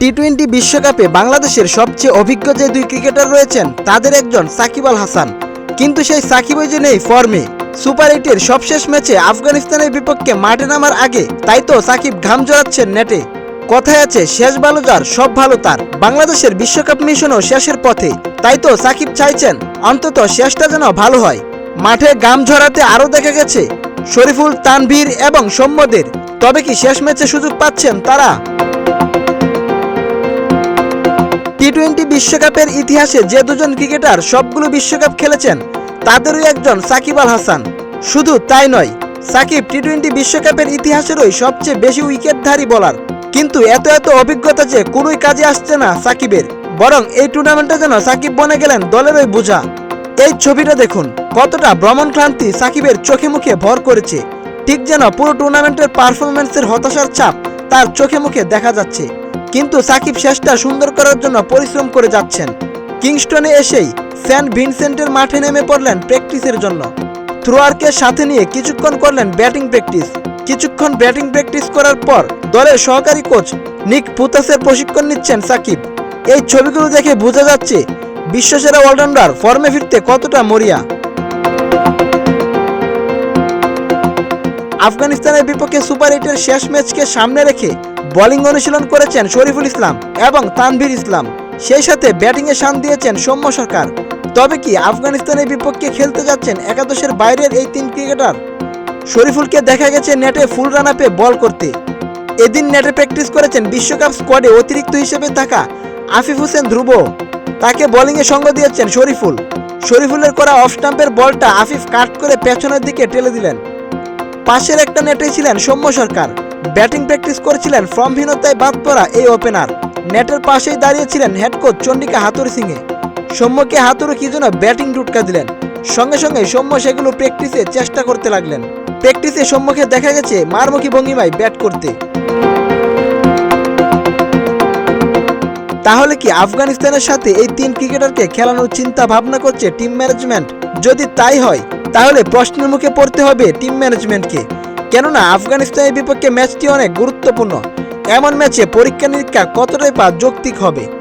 T twenty বিশ্বকাপে বাংলাদেশের সবচেয়ে অভিজ্ঞ যে দুই ক্রিকেটার রয়েছেন, তাদের একজন সাকিব আল হাসান। কিন্তু সেই সাকিব ওই নেই, ফর্মে। সুপার এইটের সবশেষ ম্যাচে আফগানিস্তানের বিপক্ষে মাঠে নামার আগে, তাই তো সাকিব ঘাম জড়াচ্ছেন নেটে। কথায় আছে, শেষ ভালো যার সব ভালো তার। বাংলাদেশের বিশ্বকাপ মিশনও শেষের পথে। তাই তো সাকিব চাইছেন, অন্তত শেষটা যেন ভালো হয়। মাঠে গাম ঝরাতে আরও দেখা গেছে, শরীফুল, তানভীর এবং সৌম্যদের। তবে কি শেষ ম্যাচে সুযোগ পাচ্ছেন তারা? টি টোয়েন্টি বিশ্বকাপের ইতিহাসে যে দুজন ক্রিকেটার সবগুলো বিশ্বকাপ খেলেছেন, তাদেরই একজন সাকিব আল হাসান। শুধু তাই নয়, সাকিব টি টোয়েন্টি বিশ্বকাপের ইতিহাসেরই সবচেয়ে বেশি উইকেটধারী বোলার। কিন্তু এত এত অভিজ্ঞতা যে কোনোই কাজে আসছে না সাকিবের, বরং এই টুর্নামেন্টে যেন সাকিব বনে গেলেন দলেরই বোঝা। এই ছবিটা দেখুন, কতটা ভ্রমণ ক্লান্তি সাকিবের চোখে মুখে ভর করেছে। ঠিক যেন পুরো টুর্নামেন্টের পারফরমেন্সের হতাশার চাপ তার চোখে মুখে দেখা যাচ্ছে। কিন্তু সাকিব শেষটা সুন্দর করার জন্য পরিশ্রম করে যাচ্ছেন। কিংস্টনে এসেই সেন্ট ভিনসেন্টের মাঠে নেমে পড়লেন প্র্যাকটিসের জন্য। থ্রোয়ারকে সাথে নিয়ে কিছুক্ষণ করলেন ব্যাটিং প্র্যাকটিস। কিছুক্ষণ ব্যাটিং প্র্যাকটিস করার পর দলের সহকারী কোচ নিক পুতাসের প্রশিক্ষণ নিচ্ছেন সাকিব। এই ছবিগুলো দেখে বোঝা যাচ্ছে বিশ্বসেরা অলরাউন্ডার ফর্মে ফিরতে কতটা মরিয়া। আফগানিস্তানের বিপক্ষে সুপার এইটের শেষ ম্যাচকে সামনে রেখে বোলিং অনুশীলন করেছেন শরীফুল ইসলাম এবং তানভীর ইসলাম। সেই সাথে ব্যাটিংয়ে শান দিয়েছেন সৌম্য সরকার। তবে কি আফগানিস্তানের বিপক্ষে খেলতে যাচ্ছেন একাদশের বাইরের এই তিন ক্রিকেটার? শরীফুলকে দেখা গেছে নেটে ফুল রান আপে বল করতে। এদিন নেটে প্র্যাকটিস করেছেন বিশ্বকাপ স্কোয়াডে অতিরিক্ত হিসেবে থাকা আফিফ হোসেন ধ্রুব। তাকে বোলিংয়ে সঙ্গ দিয়েছেন শরীফুল। শরীফুলের করা অফ স্টাম্পের বলটা আফিফ কাট করে পেছনের দিকে টেলে দিলেন। পাশের একটা নেটে ছিলেন সৌম্য সরকার। ব্যাটিং প্র্যাকটিস করছিলেন ফর্মহীনতায় বাদ পড়া এই ওপেনার। নেটের পাশেই দাঁড়িয়েছিলেন head coach Chandika Hathurusinghe সৌম্যকে হাতুরু কি যেন ব্যাটিং টুটকা দিলেন। সঙ্গে সঙ্গে সৌম্য সেগুলো প্র্যাকটিসে চেষ্টা করতে লাগলেন। প্র্যাকটিসে সৌম্যকে দেখা গেছে মারমুখী ভঙ্গিমায় ব্যাট করতে। তাহলে কি আফগানিস্তানের সাথে এই তিন ক্রিকেটারকে খেলানোর চিন্তা ভাবনা করছে টিম ম্যানেজমেন্ট? যদি তাই হয়, তাহলে প্রশ্নের মুখে পড়তে হবে টিম ম্যানেজমেন্টকে। কেননা আফগানিস্তানের বিপক্ষে ম্যাচটি অনেক গুরুত্বপূর্ণ। এমন ম্যাচে পরীক্ষা নিরীক্ষা কতটাই পা যৌক্তিক হবে?